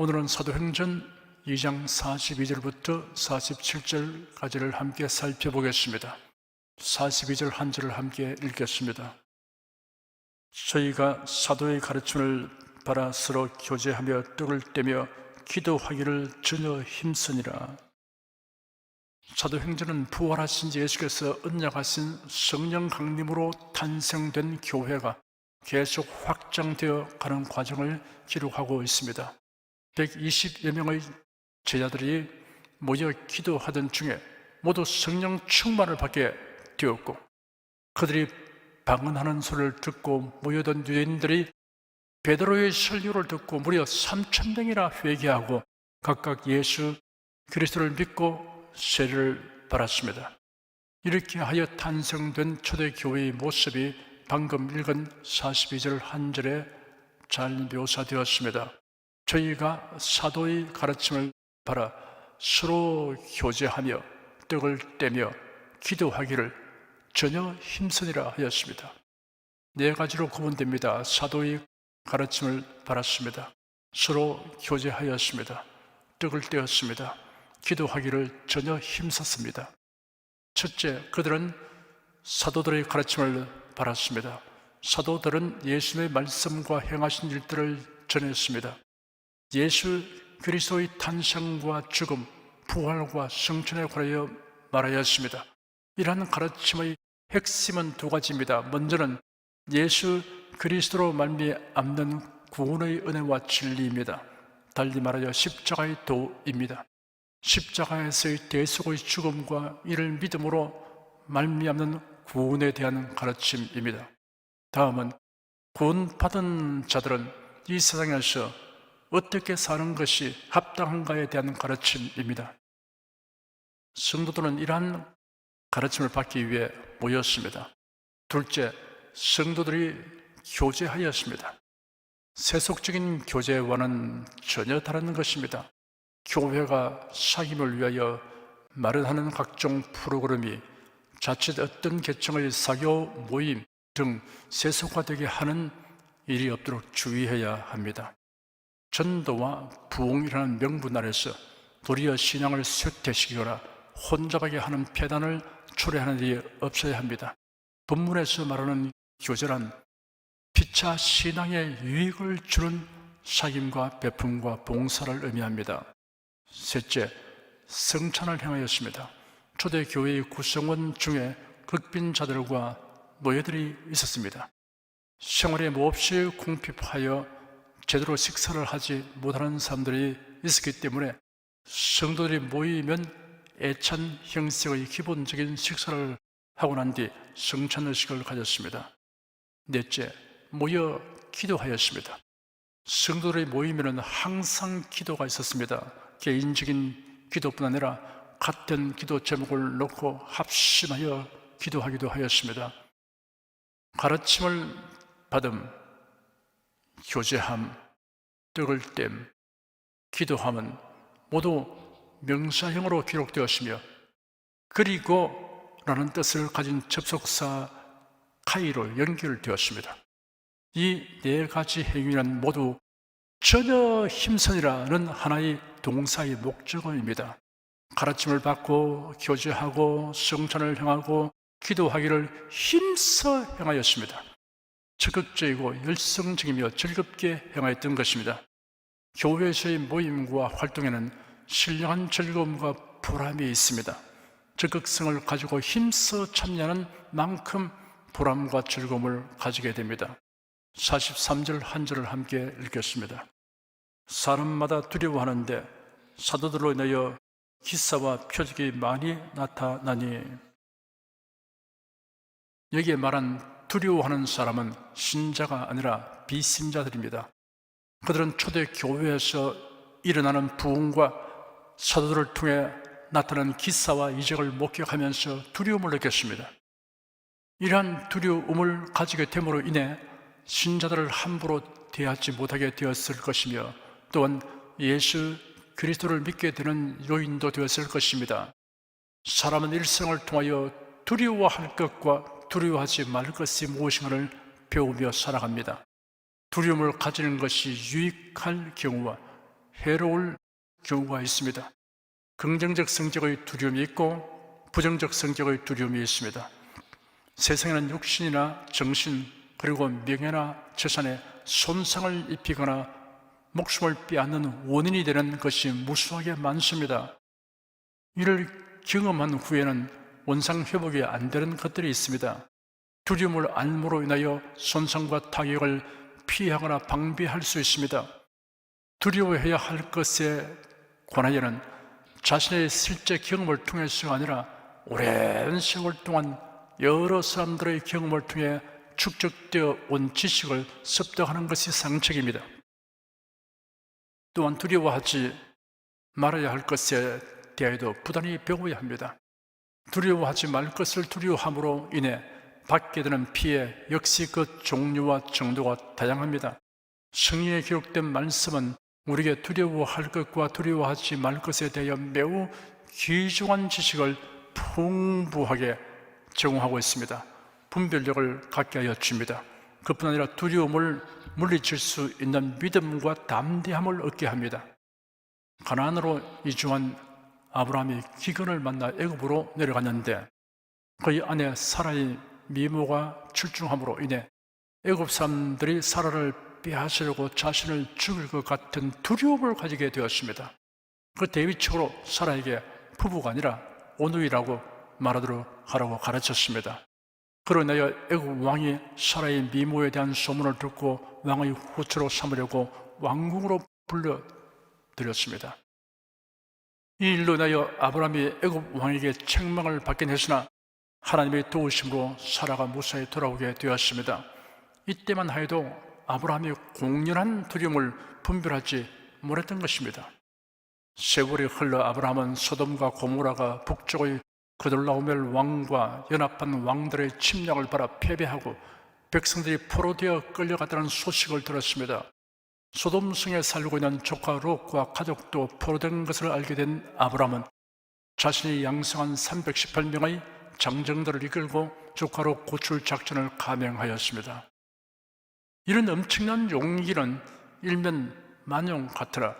오늘은 사도행전 2장 42절부터 47절까지를 함께 살펴보겠습니다. 42절 한 절을 함께 읽겠습니다. 저희가 사도의 가르침을 받아 서로 교제하며 떡을 떼며 기도하기를 전혀 힘쓰니라. 사도행전은 부활하신 예수께서 언약하신 성령 강림으로 탄생된 교회가 계속 확장되어 가는 과정을 기록하고 있습니다. 120여 명의 제자들이 모여 기도하던 중에 모두 성령 충만을 받게 되었고 그들이 방언하는 소리를 듣고 모여든 유대인들이 베드로의 설교를 듣고 무려 3천 명이나 회개하고 각각 예수 그리스도를 믿고 세례를 받았습니다. 이렇게 하여 탄생된 초대교회의 모습이 방금 읽은 42절 한 절에 잘 묘사되었습니다. 저희가 사도의 가르침을 받아 서로 교제하며 떡을 떼며 기도하기를 전혀 힘쓰니라 하였습니다. 네 가지로 구분됩니다. 사도의 가르침을 받았습니다. 서로 교제하였습니다. 떡을 떼었습니다. 기도하기를 전혀 힘썼습니다. 첫째, 그들은 사도들의 가르침을 받았습니다. 사도들은 예수의 말씀과 행하신 일들을 전했습니다. 예수 그리스도의 탄생과 죽음, 부활과 성천에 관하여 말하였습니다. 이러한 가르침의 핵심은 두 가지입니다. 먼저는 예수 그리스도로 말미암는 구원의 은혜와 진리입니다. 달리 말하여 십자가의 도입니다. 십자가에서의 대속의 죽음과 이를 믿음으로 말미암는 구원에 대한 가르침입니다. 다음은 구원받은 자들은 이 세상에서 어떻게 사는 것이 합당한가에 대한 가르침입니다. 성도들은 이러한 가르침을 받기 위해 모였습니다. 둘째, 성도들이 교제하였습니다. 세속적인 교제와는 전혀 다른 것입니다. 교회가 사귐을 위하여 마련하는 각종 프로그램이 자칫 어떤 계층의 사교 모임 등 세속화되게 하는 일이 없도록 주의해야 합니다. 전도와 부흥이라는 명분 아래서 도리어 신앙을 쇠퇴시키거나 혼잡하게 하는 폐단을 초래하는 일이 없어야 합니다. 본문에서 말하는 교제란 피차 신앙에 유익을 주는 사귐과 베품과 봉사를 의미합니다. 셋째, 성찬을 행하였습니다. 초대 교회의 구성원 중에 극빈자들과 노예들이 있었습니다. 생활에 몹시 궁핍하여 제대로 식사를 하지 못하는 사람들이 있었기 때문에 성도들이 모이면 애찬 형식의 기본적인 식사를 하고 난 뒤 성찬의식을 가졌습니다. 넷째, 모여 기도하였습니다. 성도들이 모이면 항상 기도가 있었습니다. 개인적인 기도뿐 아니라 같은 기도 제목을 놓고 합심하여 기도하기도 하였습니다. 가르침을 받음, 교제함, 떡을 땜, 기도함은 모두 명사형으로 기록되었으며 그리고 라는 뜻을 가진 접속사 카이로 연결되었습니다. 이 네 가지 행위는 모두 전혀 힘선이라는 하나의 동사의 목적어입니다. 가르침을 받고 교제하고 성찬을 행하고 기도하기를 힘써 행하였습니다. 적극적이고 열성적이며 즐겁게 행하였던 것입니다. 교회에서의 모임과 활동에는 신령한 즐거움과 보람이 있습니다. 적극성을 가지고 힘써 참여하는 만큼 보람과 즐거움을 가지게 됩니다. 43절 한 절을 함께 읽겠습니다. 사람마다 두려워하는데 사도들로 인하여 기사와 표적이 많이 나타나니 여기에 말한 두려워하는 사람은 신자가 아니라 비신자들입니다. 그들은 초대 교회에서 일어나는 부흥과 사도들을 통해 나타난 기사와 이적을 목격하면서 두려움을 느꼈습니다. 이러한 두려움을 가지게 됨으로 인해 신자들을 함부로 대하지 못하게 되었을 것이며 또한 예수 그리스도를 믿게 되는 요인도 되었을 것입니다. 사람은 일생을 통하여 두려워할 것과 두려워하지 말 것이 무엇인가를 배우며 살아갑니다. 두려움을 가지는 것이 유익할 경우와 해로울 경우가 있습니다. 긍정적 성격의 두려움이 있고 부정적 성격의 두려움이 있습니다. 세상에는 육신이나 정신 그리고 명예나 재산에 손상을 입히거나 목숨을 빼앗는 원인이 되는 것이 무수하게 많습니다. 이를 경험한 후에는 원상 회복이 안 되는 것들이 있습니다. 두려움을 알므로 인하여 손상과 타격을 피하거나 방비할 수 있습니다. 두려워해야 할 것에 관하여는 자신의 실제 경험을 통해서가 아니라 오랜 세월 동안 여러 사람들의 경험을 통해 축적되어 온 지식을 습득하는 것이 상책입니다. 또한 두려워하지 말아야 할 것에 대하여도 부단히 배워야 합니다. 두려워하지 말 것을 두려워함으로 인해 받게 되는 피해 역시 그 종류와 정도가 다양합니다. 성경에 기록된 말씀은 우리에게 두려워할 것과 두려워하지 말 것에 대하여 매우 귀중한 지식을 풍부하게 제공하고 있습니다. 분별력을 갖게 하여 줍니다. 그뿐 아니라 두려움을 물리칠 수 있는 믿음과 담대함을 얻게 합니다. 가나안으로 이주한 아브라함이 기근을 만나 애굽으로 내려갔는데 그의 아내 사라의 미모가 출중함으로 인해 애굽 사람들이 사라를 빼앗으려고 자신을 죽일 것 같은 두려움을 가지게 되었습니다. 그 대위적으로 사라에게 부부가 아니라 오누이라고 말하도록 하라고 가르쳤습니다. 인하여 애굽 왕이 사라의 미모에 대한 소문을 듣고 왕의 후처로 삼으려고 왕궁으로 불러들였습니다. 이 일로 인하여 아브라함이 애굽 왕에게 책망을 받긴 했으나 하나님의 도우심으로 사라가 무사히 돌아오게 되었습니다. 이때만 하여도 아브라함이 공연한 두려움을 분별하지 못했던 것입니다. 세월이 흘러 아브라함은 소돔과 고모라가 북쪽의 그돌라오멜 왕과 연합한 왕들의 침략을 받아 패배하고 백성들이 포로되어 끌려갔다는 소식을 들었습니다. 소돔성에 살고 있는 조카 롯과 가족도 포로된 것을 알게 된 아브라함은 자신이 양성한 318명의 장정들을 이끌고 조카로 고출 작전을 감행하였습니다. 이런 엄청난 용기는 일면 만용 같으나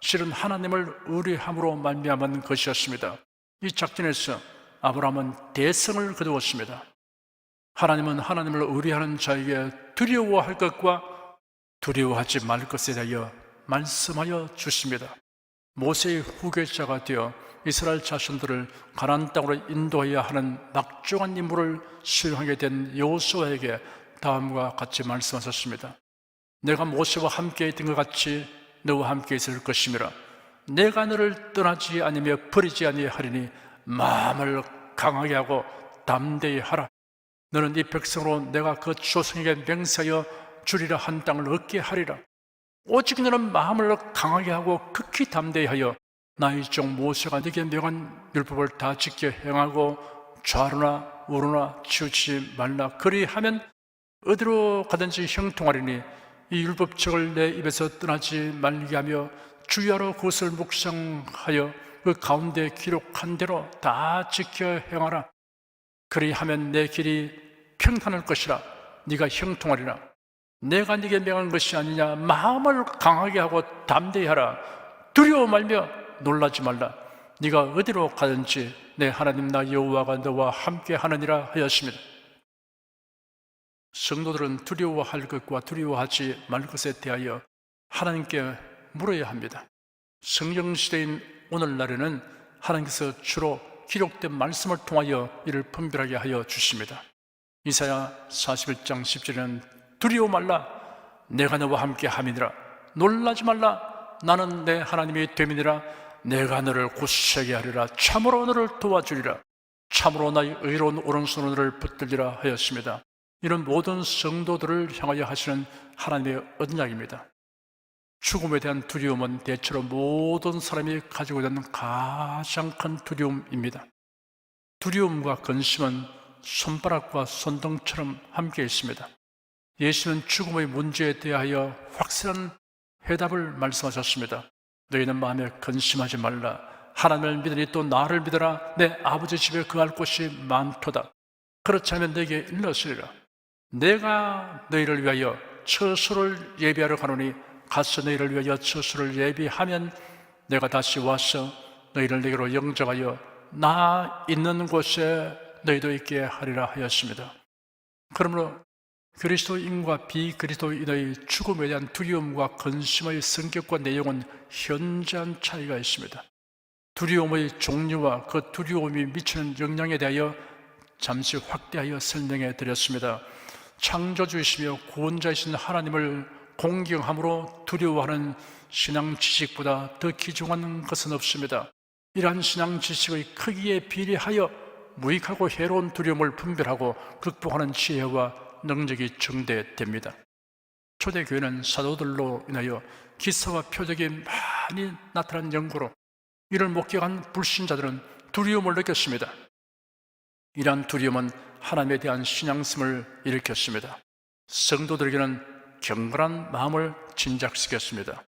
실은 하나님을 의뢰함으로 말미암은 것이었습니다. 이 작전에서 아브라함은 대성을 거두었습니다. 하나님은 하나님을 의뢰하는 자에게 두려워할 것과 두려워하지 말 것에 대하여 말씀하여 주십니다. 모세의 후계자가 되어 이스라엘 자손들을 가나안 땅으로 인도해야 하는 막중한 임무를 수행하게 된 여호수아에게 다음과 같이 말씀하셨습니다. 내가 모세와 함께 있던 것 같이 너와 함께 있을 것이미라. 내가 너를 떠나지 아니며 버리지 아니하리니 마음을 강하게 하고 담대히 하라. 너는 이 백성으로 내가 그 조상에게 맹세하여 주리라 한 땅을 얻게 하리라. 오직 너는 마음을 강하게 하고 극히 담대히 하여 나의 종 모세가 네게 명한 율법을 다 지켜 행하고 좌로나 우로나 치우치지 말라. 그리하면 어디로 가든지 형통하리니 이 율법책을 내 입에서 떠나지 말게 하며 주야로 그것을 묵상하여 그 가운데 기록한 대로 다 지켜 행하라. 그리하면 내 길이 평탄할 것이라. 네가 형통하리라. 내가 네게 명한 것이 아니냐. 마음을 강하게 하고 담대히 하라. 두려워 말며 놀라지 말라. 네가 어디로 가든지 내 하나님 나 여호와가 너와 함께 하느니라 하였습니다. 성도들은 두려워할 것과 두려워하지 말 것에 대하여 하나님께 물어야 합니다. 성경 시대인 오늘날에는 하나님께서 주로 기록된 말씀을 통하여 이를 분별하게 하여 주십니다. 이사야 41장 10절에는 두려워 말라 내가 너와 함께 함이니라 놀라지 말라 나는 내 하나님이 됨이니라 내가 너를 굳세게 하리라 참으로 너를 도와주리라 참으로 나의 의로운 오른손으로 너를 붙들리라 하였습니다. 이런 모든 성도들을 향하여 하시는 하나님의 언약입니다. 죽음에 대한 두려움은 대체로 모든 사람이 가지고 있는 가장 큰 두려움입니다. 두려움과 근심은 손바닥과 손등처럼 함께 있습니다. 예수는 죽음의 문제에 대하여 확실한 해답을 말씀하셨습니다. 너희는 마음에 근심하지 말라. 하나님을 믿으니 또 나를 믿어라. 내 아버지 집에 그할 곳이 많도다. 그렇지 않으면 내게 일러으리라 내가 너희를 위하여 처소를 예비하러 가노니 가서 너희를 위하여 처수를 예비하면 내가 다시 와서 너희를 내게로 영접하여 나 있는 곳에 너희도 있게 하리라 하였습니다. 그러므로 그리스도인과 비그리스도인의 죽음에 대한 두려움과 근심의 성격과 내용은 현저한 차이가 있습니다. 두려움의 종류와 그 두려움이 미치는 영향에 대하여 잠시 확대하여 설명해 드렸습니다. 창조주이시며 구원자이신 하나님을 공경함으로 두려워하는 신앙 지식보다 더 귀중한 것은 없습니다. 이러한 신앙 지식의 크기에 비례하여 무익하고 해로운 두려움을 분별하고 극복하는 지혜와 능력이 증대됩니다. 초대교회는 사도들로 인하여 기사와 표적이 많이 나타난 연구로 이를 목격한 불신자들은 두려움을 느꼈습니다. 이러한 두려움은 하나님에 대한 신앙심을 일으켰습니다. 성도들에게는 경건한 마음을 진작시켰습니다.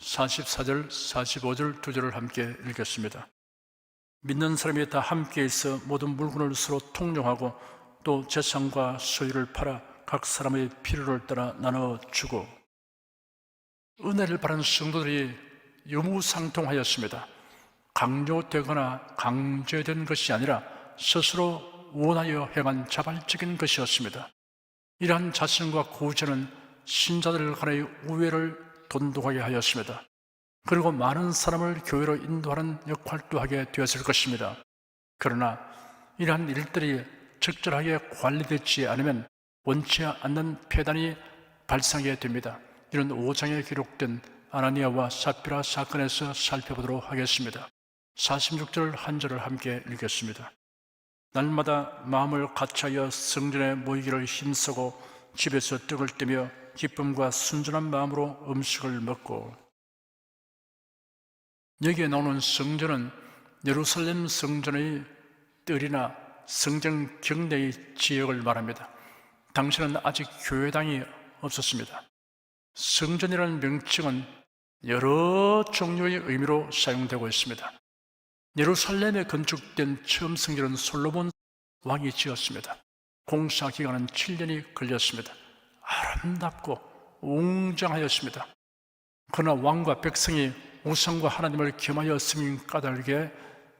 44절, 45절 두 절을 함께 읽겠습니다. 믿는 사람이 다 함께 있어 모든 물건을 서로 통용하고 또 재산과 소유를 팔아 각 사람의 필요를 따라 나눠 주고 은혜를 바라는 성도들이 유무상통하였습니다. 강요되거나 강제된 것이 아니라 스스로 원하여 행한 자발적인 것이었습니다. 이러한 자신과 구제는 신자들 간의 우애를 돈독하게 하였습니다. 그리고 많은 사람을 교회로 인도하는 역할도 하게 되었을 것입니다. 그러나 이러한 일들이 적절하게 관리되지 않으면 원치 않는 폐단이 발생하게 됩니다. 이런 5장에 기록된 아나니아와 사피라 사건에서 살펴보도록 하겠습니다. 46절 한 절을 함께 읽겠습니다. 날마다 마음을 같이하여 성전에 모이기를 힘쓰고 집에서 떡을 떼며 기쁨과 순전한 마음으로 음식을 먹고 여기에 나오는 성전은 예루살렘 성전의 뜰이나 성전 경내의 지역을 말합니다. 당시는 아직 교회당이 없었습니다. 성전이라는 명칭은 여러 종류의 의미로 사용되고 있습니다. 예루살렘에 건축된 처음 성전은 솔로몬 왕이 지었습니다. 공사 기간은 7년이 걸렸습니다. 아름답고 웅장하였습니다. 그러나 왕과 백성이 우상과 하나님을 겸하여 스민 까닭에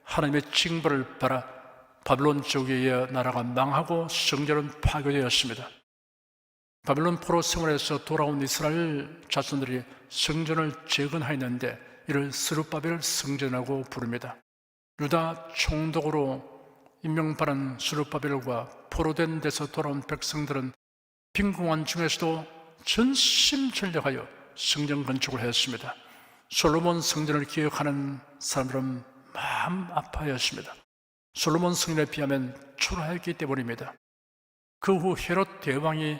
하나님의 징벌을 받아 바빌론 쪽의 나라가 망하고 성전은 파괴되었습니다. 바빌론 포로 생활에서 돌아온 이스라엘 자손들이 성전을 재건하였는데 이를 스루바벨 성전이라고 부릅니다. 유다 총독으로 임명받은 스루바벨과 포로된 데서 돌아온 백성들은 빈궁한 중에서도 전심전력하여 성전 건축을 했습니다. 솔로몬 성전을 기억하는 사람들은 마음 아파하였습니다. 솔로몬 성전에 비하면 초라했기 때문입니다. 그 후 헤롯 대왕이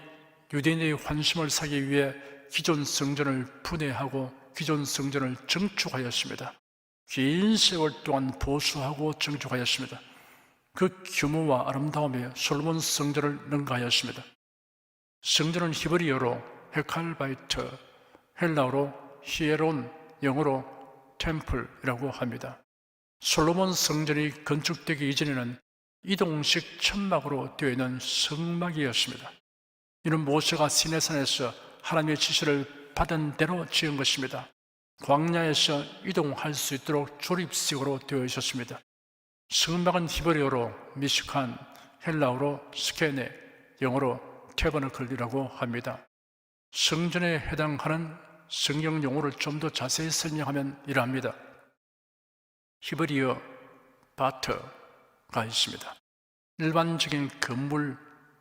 유대인의 환심을 사기 위해 기존 성전을 분해하고 기존 성전을 증축하였습니다. 긴 세월 동안 보수하고 증축하였습니다. 그 규모와 아름다움에 솔로몬 성전을 능가하였습니다. 성전은 히브리어로 헤칼바이트, 헬라어로 히에론, 영어로 템플이라고 합니다. 솔로몬 성전이 건축되기 이전에는 이동식 천막으로 되어 있는 성막이었습니다. 이는 모세가 시내산에서 하나님의 지시를 받은 대로 지은 것입니다. 광야에서 이동할 수 있도록 조립식으로 되어 있었습니다. 성막은 히브리어로 미식한, 헬라어로 스케네, 영어로 테버너클이라고 합니다. 성전에 해당하는 성경 용어를 좀 더 자세히 설명하면 이러합니다. 히브리어 바터가 있습니다. 일반적인 건물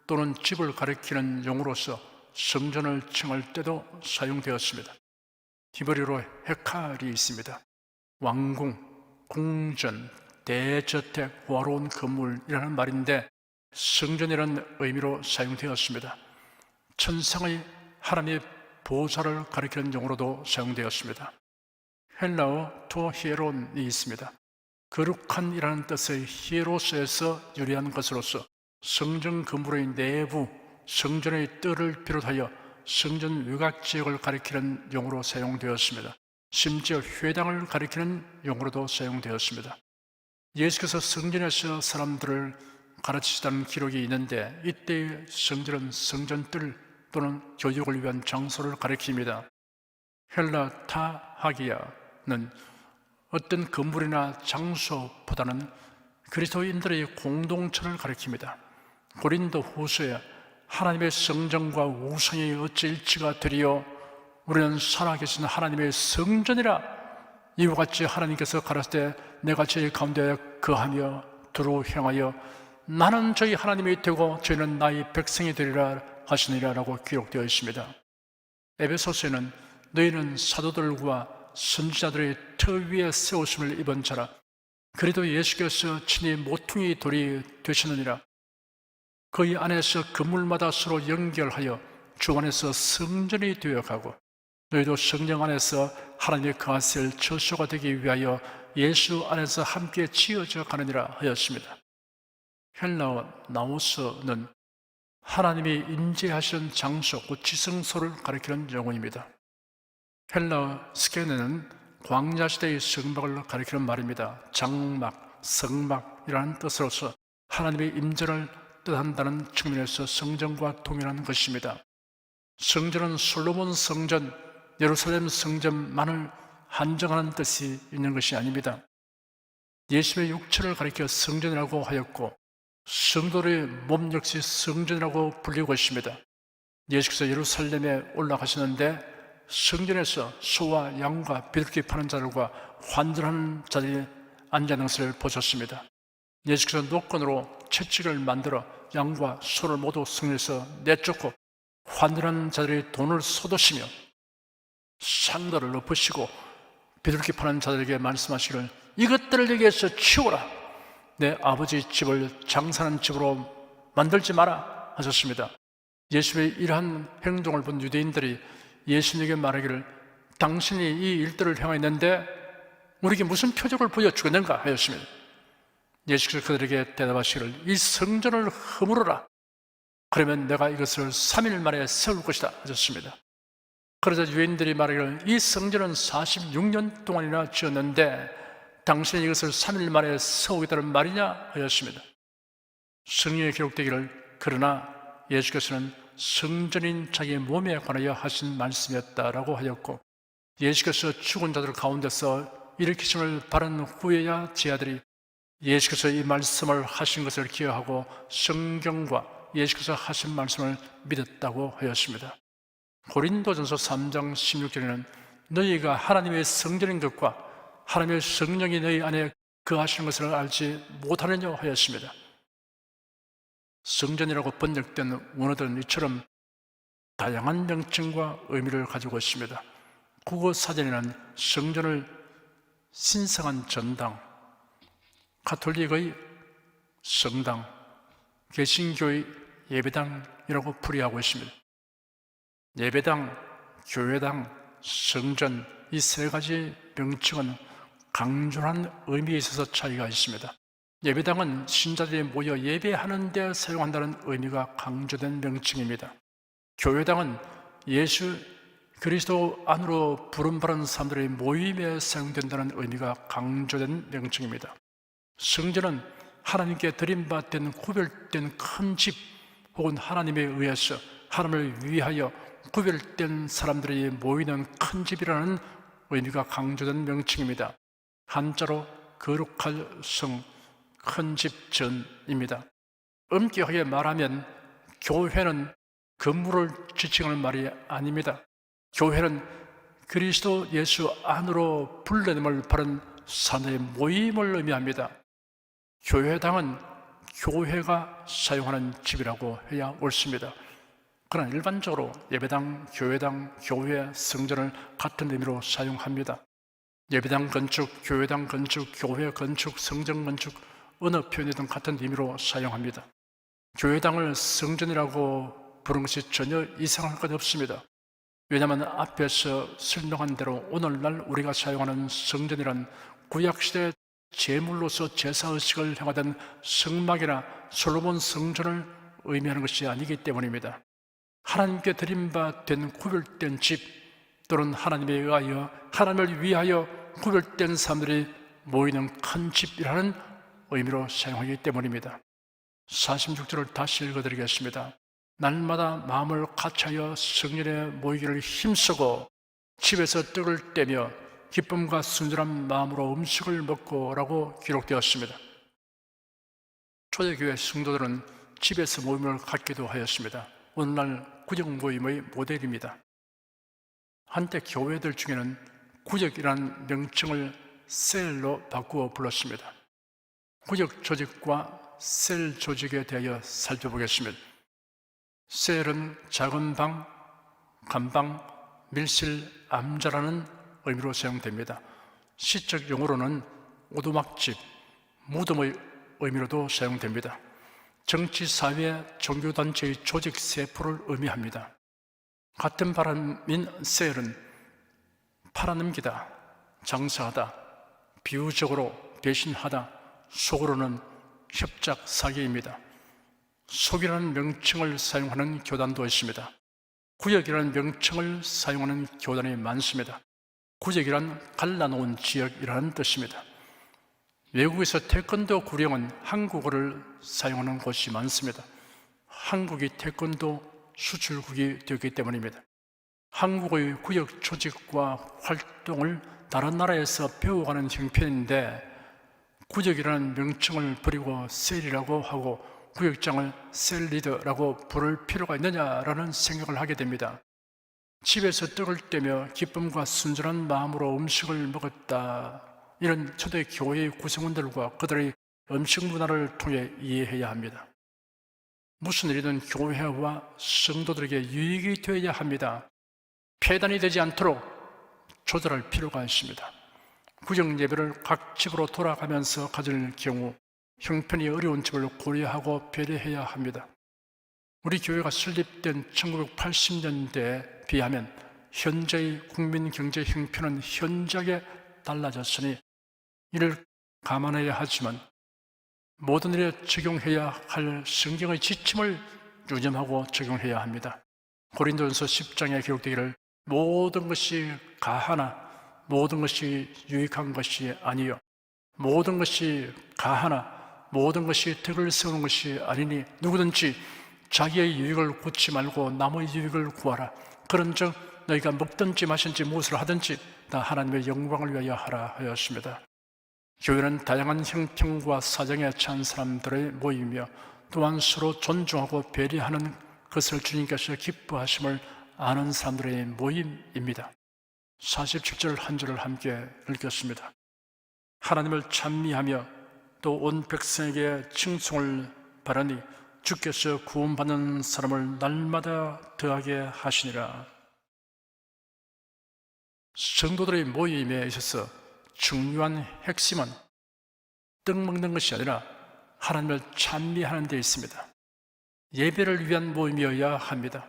또는 집을 가리키는 용어로서 성전을 칭할 때도 사용되었습니다. 히브리어로 헤칼이 있습니다. 왕궁, 궁전, 대저택, 화로운 건물이라는 말인데 성전이라는 의미로 사용되었습니다. 천상의 하나님의 보좌를 가리키는 용어로도 사용되었습니다. 헬라어 토히에론이 있습니다. 거룩한이라는 뜻의 히에로스에서 유래한 것으로서 성전 건물의 내부, 성전의 뜰을 비롯하여 성전 외곽 지역을 가리키는 용어로 사용되었습니다. 심지어 회당을 가리키는 용어로도 사용되었습니다. 예수께서 성전에서 사람들을 가르치시다는 기록이 있는데 이때의 성전은 성전뜰 또는 교육을 위한 장소를 가리킵니다. 헬라 타하기야 는 어떤 건물이나 장소보다는 그리스도인들의 공동체를 가리킵니다. 고린도 후서에 하나님의 성전과 우상이 어찌 일치가 되리요? 우리는 살아계신 하나님의 성전이라 이와 같이 하나님께서 가라사 때 내가 저희 가운데 거하며 두루 행하여 나는 저희 하나님이 되고 저희는 나의 백성이 되리라 하시니라라고 기록되어 있습니다. 에베소서에는 너희는 사도들과 선지자들의 터 위에 세우심을 입은 자라 그래도 예수께서 친히 모퉁이 돌이 되시느니라 그의 안에서 건물마다 서로 연결하여 주 안에서 성전이 되어 가고 너희도 성령 안에서 하나님의 거하실 처소가 되기 위하여 예수 안에서 함께 지어져 가느니라 하였습니다. 헬라어 나우스는 하나님이 임재하시는 장소, 그 지성소를 가리키는 용어입니다. 헬라어 스케네는 광야 시대의 성막을 가리키는 말입니다. 장막, 성막이라는 뜻으로서 하나님의 임재를 뜻한다는 측면에서 성전과 동일한 것입니다. 성전은 솔로몬 성전, 예루살렘 성전만을 한정하는 뜻이 있는 것이 아닙니다. 예수의 육체를 가리켜 성전이라고 하였고 성도의 몸 역시 성전이라고 불리고 있습니다. 예수께서 예루살렘에 올라가시는데 성전에서 소와 양과 비둘기 파는 자들과 환전하는 자들이 앉아있는 것을 보셨습니다. 예수께서 노건으로 채찍을 만들어 양과 소를 모두 성에서 내쫓고 환전하는 자들이 돈을 쏟으시며 상도를 엎으시고 비둘기 파는 자들에게 말씀하시기를 이것들을 여기에서 치워라 내 아버지 집을 장사하는 집으로 만들지 마라 하셨습니다. 예수의 이러한 행동을 본 유대인들이 예수님에게 말하기를 당신이 이 일들을 행하였는데 우리에게 무슨 표적을 보여주겠는가 하였습니다. 예수께서 그들에게 대답하시기를 이 성전을 허물어라. 그러면 내가 이것을 3일 만에 세울 것이다 하셨습니다. 그러자 유인들이 말하기를 이 성전은 46년 동안이나 지었는데 당신이 이것을 3일 만에 세우겠다는 말이냐 하였습니다. 성경에 기록되기를 그러나 예수께서는 성전인 자기 몸에 관하여 하신 말씀이었다라고 하였고 예수께서 죽은 자들 가운데서 일으키심을 바른 후에야 제 아들이 예수께서 이 말씀을 하신 것을 기억하고 성경과 예수께서 하신 말씀을 믿었다고 하였습니다. 고린도전서 3장 16절에는 너희가 하나님의 성전인 것과 하나님의 성령이 너희 안에 거하시는 것을 알지 못하느냐 하였습니다. 성전이라고 번역된 원어들은 이처럼 다양한 명칭과 의미를 가지고 있습니다. 국어 사전에는 성전을 신성한 전당, 가톨릭의 성당, 개신교의 예배당이라고 풀이하고 있습니다. 예배당, 교회당, 성전 이 세 가지 명칭은 강조한 의미에 있어서 차이가 있습니다. 예배당은 신자들이 모여 예배하는 데 사용한다는 의미가 강조된 명칭입니다. 교회당은 예수 그리스도 안으로 부름받은 사람들의 모임에 사용된다는 의미가 강조된 명칭입니다. 성전은 하나님께 드림받된 구별된 큰 집 혹은 하나님에 의해서 하나님을 위하여 구별된 사람들이 모이는 큰 집이라는 의미가 강조된 명칭입니다. 한자로 거룩할 성, 큰 집 전입니다. 엄격하게 말하면 교회는 건물을 지칭하는 말이 아닙니다. 교회는 그리스도 예수 안으로 불러냄을 바른 사람의 모임을 의미합니다. 교회당은 교회가 사용하는 집이라고 해야 옳습니다. 그러나 일반적으로 예배당, 교회당, 교회, 성전을 같은 의미로 사용합니다. 예배당 건축, 교회당 건축, 교회 건축, 성전 건축 어느 표현이든 같은 의미로 사용합니다. 교회당을 성전이라고 부르는 것이 전혀 이상할 것 없습니다. 왜냐하면 앞에서 설명한 대로 오늘날 우리가 사용하는 성전이란 구약시대 제물로서 제사의식을 행하던 성막이나 솔로몬 성전을 의미하는 것이 아니기 때문입니다. 하나님께 드림받된 구별된 집 또는 하나님에 의하여 하나님을 위하여 구별된 사람들이 모이는 큰 집이라는 의미로 사용하기 때문입니다. 46절을 다시 읽어드리겠습니다. 날마다 마음을 같이하여 성년에 모이기를 힘쓰고 집에서 떡을 떼며 기쁨과 순전한 마음으로 음식을 먹고라고 기록되었습니다. 초대교회 성도들은 집에서 모임을 갖기도 하였습니다. 오늘날 구역 모임의 모델입니다. 한때 교회들 중에는 구역이라는 명칭을 셀로 바꾸어 불렀습니다. 구역 조직과 셀 조직에 대하여 살펴보겠습니다. 셀은 작은 방, 간방, 밀실, 암자라는 의미로 사용됩니다. 시적 용어로는 오두막집, 무덤의 의미로도 사용됩니다. 정치, 사회, 종교단체의 조직 세포를 의미합니다. 같은 바람인 셀은 팔아넘기다, 장사하다, 비유적으로 배신하다, 속으로는 협작 사기입니다. 속이라는 명칭을 사용하는 교단도 있습니다. 구역이라는 명칭을 사용하는 교단이 많습니다. 구역이란 갈라놓은 지역이라는 뜻입니다. 외국에서 태권도 구령은 한국어를 사용하는 곳이 많습니다. 한국이 태권도 수출국이 되기 때문입니다. 한국의 구역 조직과 활동을 다른 나라에서 배워가는 형편인데 구역이라는 명칭을 버리고 셀이라고 하고 구역장을 셀리더라고 부를 필요가 있느냐라는 생각을 하게 됩니다. 집에서 떡을 떼며 기쁨과 순전한 마음으로 음식을 먹었다. 이런 초대 교회의 구성원들과 그들의 음식 문화를 통해 이해해야 합니다. 무슨 일이든 교회와 성도들에게 유익이 되어야 합니다. 폐단이 되지 않도록 조절할 필요가 있습니다. 구정 예배를 각 집으로 돌아가면서 가질 경우 형편이 어려운 집을 고려하고 배려해야 합니다. 우리 교회가 설립된 1980년대에 비하면 현재의 국민 경제 형편은 현저하게 달라졌으니 이를 감안해야 하지만 모든 일에 적용해야 할 성경의 지침을 유념하고 적용해야 합니다. 고린도전서 10장에 기록되기를 모든 것이 가하나 모든 것이 유익한 것이 아니요. 모든 것이 가하나 모든 것이 덕을 세우는 것이 아니니 누구든지 자기의 유익을 구치 말고 남의 유익을 구하라. 그런즉 너희가 먹든지 마신지 무엇을 하든지 다 하나님의 영광을 위하여 하라 하였습니다. 교회는 다양한 형평과 사정에 처한 사람들의 모임이며 또한 서로 존중하고 배려하는 것을 주님께서 기뻐하심을 아는 사람들의 모임입니다 47절 한 절을 함께 읽겠습니다 하나님을 찬미하며 또 온 백성에게 칭송을 바라니 주께서 구원받는 사람을 날마다 더하게 하시니라. 성도들의 모임에 있어서 중요한 핵심은 떡 먹는 것이 아니라 하나님을 찬미하는 데 있습니다. 예배를 위한 모임이어야 합니다.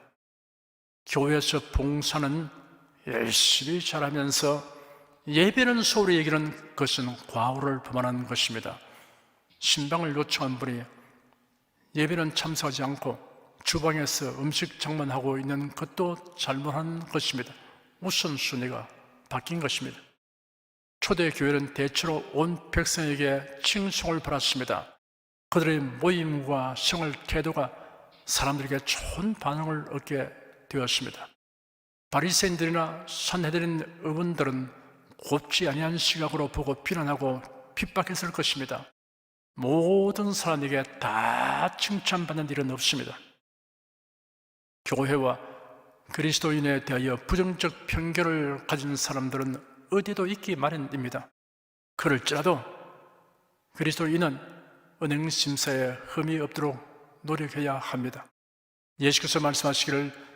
교회에서 봉사는 열심히 잘하면서 예배는 소리 얘기는 것은 과오를 범하는 것입니다. 신방을 요청한 분이 예배는 참석하지 않고 주방에서 음식 장만하고 있는 것도 잘못한 것입니다. 우선순위가 바뀐 것입니다. 초대 교회는 대체로 온 백성에게 칭송을 받았습니다. 그들의 모임과 생활 태도가 사람들에게 좋은 반응을 얻게 되었습니다. 바리새인들이나 산헤드린 의원들은 곱지 아니한 시각으로 보고 비난하고 핍박했을 것입니다. 모든 사람에게 다 칭찬받는 일은 없습니다. 교회와 그리스도인에 대하여 부정적 편견을 가진 사람들은 어디도 있기 마련입니다. 그럴지라도 그리스도인은 은행 심사에 흠이 없도록 노력해야 합니다. 예수께서 말씀하시기를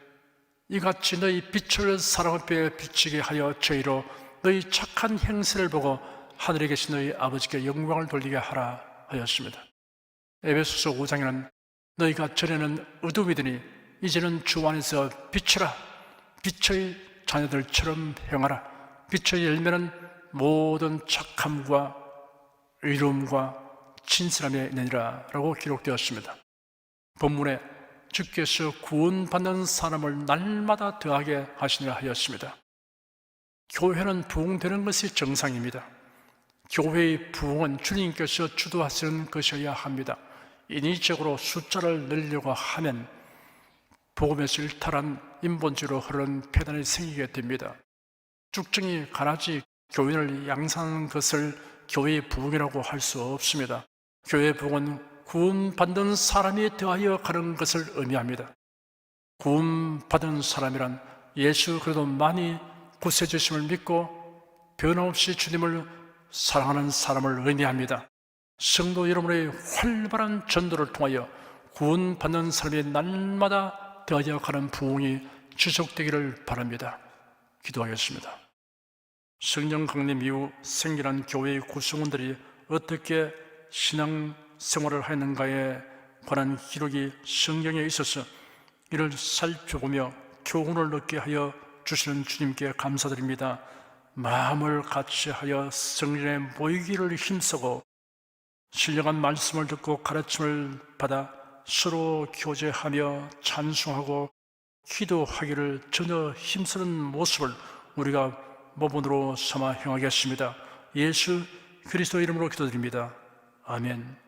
이같이 너희 빛을 사람 앞에 비치게 하여 저희로 너희 착한 행세를 보고 하늘에 계신 너희 아버지께 영광을 돌리게 하라 하였습니다. 에베소서 5장에는 너희가 전에는 어둠이더니 이제는 주 안에서 빛이라 빛의 자녀들처럼 행하라 빛의 열매는 모든 착함과 의로움과 진실함에 있느니라 라고 기록되었습니다. 본문에 주께서 구원받는 사람을 날마다 더하게 하시니라 하였습니다. 교회는 부흥되는 것이 정상입니다. 교회의 부흥은 주님께서 주도하시는 것이어야 합니다. 인위적으로 숫자를 늘려고 하면 복음에서 일탈한 인본주의로 흐르는 폐단이 생기게 됩니다. 쭉정이 가라지 교인을 양산하는 것을 교회의 부흥이라고 할 수 없습니다. 교회의 부흥은 구원받는 사람이 되어야 가는 것을 의미합니다. 구원받은 사람이란 예수 그래도 많이 구세주심을 믿고 변함없이 주님을 사랑하는 사람을 의미합니다. 성도 여러분의 활발한 전도를 통하여 구원받는 사람이 날마다 되어야 가는 부흥이 지속되기를 바랍니다. 기도하겠습니다. 성령 강림 이후 생겨난 교회의 구성원들이 어떻게 신앙 생활을 하는가에 관한 기록이 성경에 있어서 이를 살펴보며 교훈을 얻게 하여 주시는 주님께 감사드립니다. 마음을 같이 하여 성전에 모이기를 힘쓰고 신령한 말씀을 듣고 가르침을 받아 서로 교제하며 찬송하고 기도하기를 전혀 힘쓰는 모습을 우리가 모본으로 삼아 행하겠습니다. 예수 그리스도 이름으로 기도드립니다. 아멘.